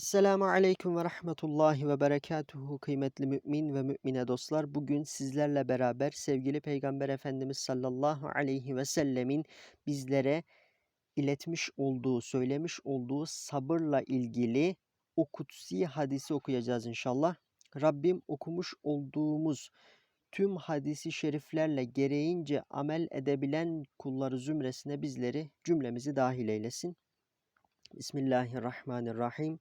Esselamu Aleyküm ve Rahmetullahi ve Berekatuhu kıymetli mümin ve mümine dostlar. Bugün sizlerle beraber sevgili Peygamber Efendimiz sallallahu aleyhi ve sellemin bizlere iletmiş olduğu, söylemiş olduğu sabırla ilgili o kutsi hadisi okuyacağız inşallah. Rabbim okumuş olduğumuz tüm hadisi şeriflerle gereğince amel edebilen kulları zümresine bizleri cümlemizi dahil eylesin. Bismillahirrahmanirrahim.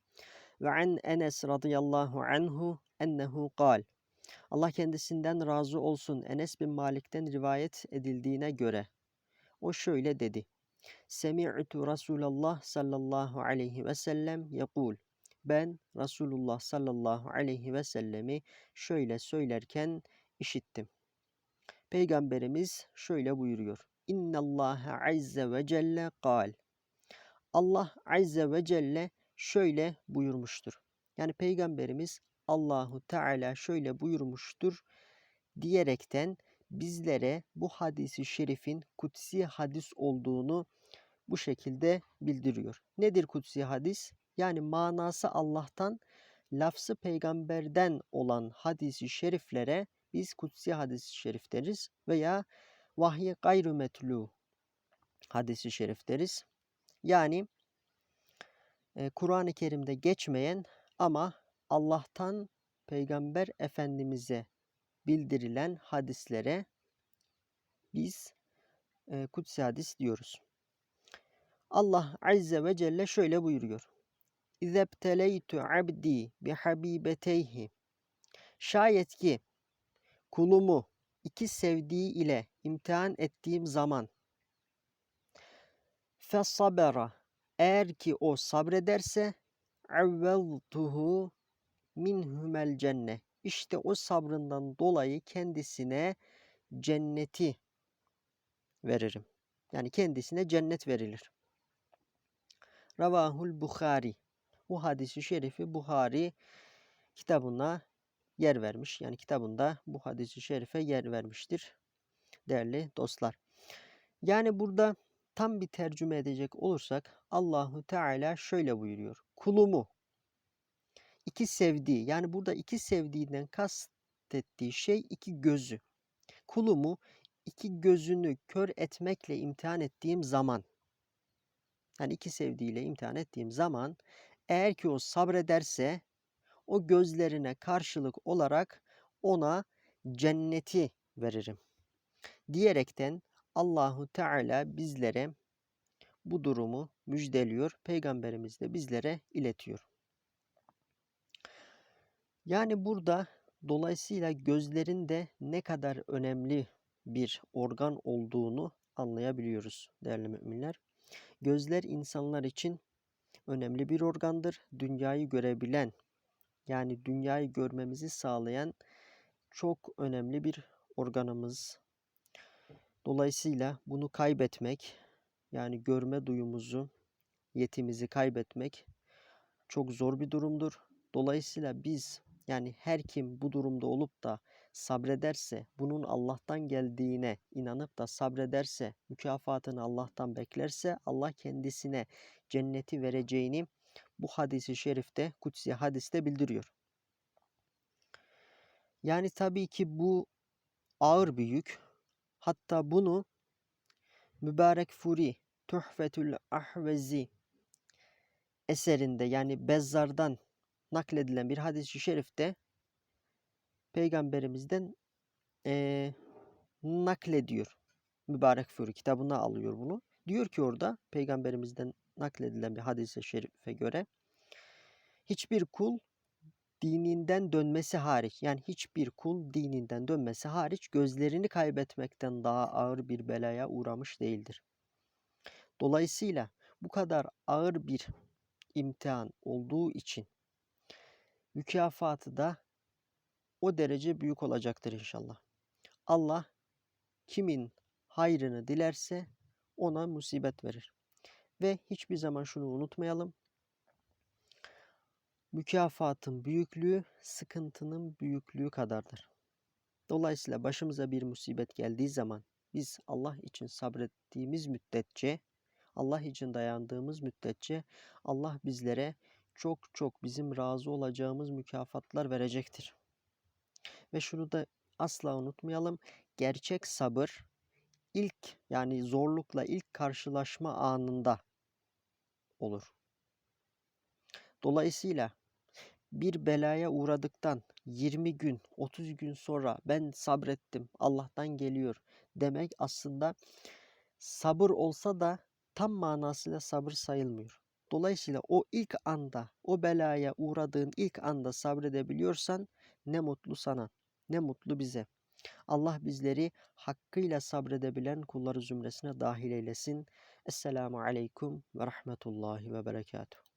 Ve an Enes radıyallahu anhu ennehu kal. Allah kendisinden razı olsun. Enes bin Malik'ten rivayet edildiğine göre o şöyle dedi. Semi'tu Resulullah sallallahu aleyhi ve sellem yekul. Ben Resulullah sallallahu aleyhi ve sellemi şöyle söylerken işittim. Peygamberimiz şöyle buyuruyor. İnnallâhe azze ve celle kal. Allah azze ve celle şöyle buyurmuştur. Yani peygamberimiz Allahu Teala şöyle buyurmuştur diyerekten bizlere bu hadisi şerifin kutsi hadis olduğunu bu şekilde bildiriyor. Nedir kutsi hadis? Yani manası Allah'tan, lafzı peygamberden olan hadisi şeriflere biz kutsi hadis-i şerif deriz veya vahyi gayrı metlu hadisi şerif deriz. Yani e, Kur'an-ı Kerim'de geçmeyen ama Allah'tan Peygamber Efendimiz'e bildirilen hadislere biz e, kutsi hadis diyoruz. Allah Azze ve Celle şöyle buyuruyor. İzebteleytu abdi bihabibeteyhi. Şayet ki kulumu iki sevdiği ile imtihan ettiğim zaman fesabera eğer ki o sabrederse evveltuhu minhumel cennet. İşte o sabrından dolayı kendisine cenneti veririm. Yani kendisine cennet verilir. Ravahul Bukhari. Bu hadisi şerifi Buhari kitabına yer vermiş. Yani kitabında bu hadisi şerife yer vermiştir. Değerli dostlar. Yani burada tam bir tercüme edecek olursak Allahu Teala şöyle buyuruyor. Kulumu iki sevdiği yani burada iki sevdiğinden kastettiği şey iki gözü. Kulumu iki gözünü kör etmekle imtihan ettiğim zaman yani iki sevdiğiyle imtihan ettiğim zaman eğer ki o sabrederse o gözlerine karşılık olarak ona cenneti veririm. Diyerekten Allahu Teala bizlere bu durumu müjdeliyor. Peygamberimiz de bizlere iletiyor. Yani burada dolayısıyla gözlerin de ne kadar önemli bir organ olduğunu anlayabiliyoruz değerli müminler. Gözler insanlar için önemli bir organdır. Dünyayı görebilen yani dünyayı görmemizi sağlayan çok önemli bir organımız. Dolayısıyla bunu kaybetmek yani görme duyumuzu, yetimizi kaybetmek çok zor bir durumdur. Dolayısıyla biz yani her kim bu durumda olup da sabrederse, bunun Allah'tan geldiğine inanıp da sabrederse, mükafatını Allah'tan beklerse Allah kendisine cenneti vereceğini bu hadisi şerifte, kutsi hadiste bildiriyor. Yani tabii ki bu ağır bir yük. Hatta bunu Mübarek Furi Tuhfetül Ahvezi eserinde yani Bezzar'dan nakledilen bir hadis-i şerifte peygamberimizden e, naklediyor. Mübarek Furi kitabına alıyor bunu. Diyor ki orada peygamberimizden nakledilen bir hadis-i şerife göre hiçbir kul dininden dönmesi hariç yani hiçbir kul dininden dönmesi hariç gözlerini kaybetmekten daha ağır bir belaya uğramış değildir. Dolayısıyla bu kadar ağır bir imtihan olduğu için mükafatı da o derece büyük olacaktır inşallah. Allah kimin hayrını dilerse ona musibet verir. Ve hiçbir zaman şunu unutmayalım mükafatın büyüklüğü sıkıntının büyüklüğü kadardır. Dolayısıyla başımıza bir musibet geldiği zaman biz Allah için sabrettiğimiz müddetçe, Allah için dayandığımız müddetçe Allah bizlere çok çok bizim razı olacağımız mükafatlar verecektir. Ve şunu da asla unutmayalım. Gerçek sabır ilk yani zorlukla ilk karşılaşma anında olur. Dolayısıyla bir belaya uğradıktan 20 gün, 30 gün sonra ben sabrettim, Allah'tan geliyor demek aslında sabır olsa da tam manasıyla sabır sayılmıyor. Dolayısıyla o ilk anda, o belaya uğradığın ilk anda sabredebiliyorsan ne mutlu sana, ne mutlu bize. Allah bizleri hakkıyla sabredebilen kulları zümresine dahil eylesin. Esselamu aleyküm ve rahmetullahi ve berekatuhu.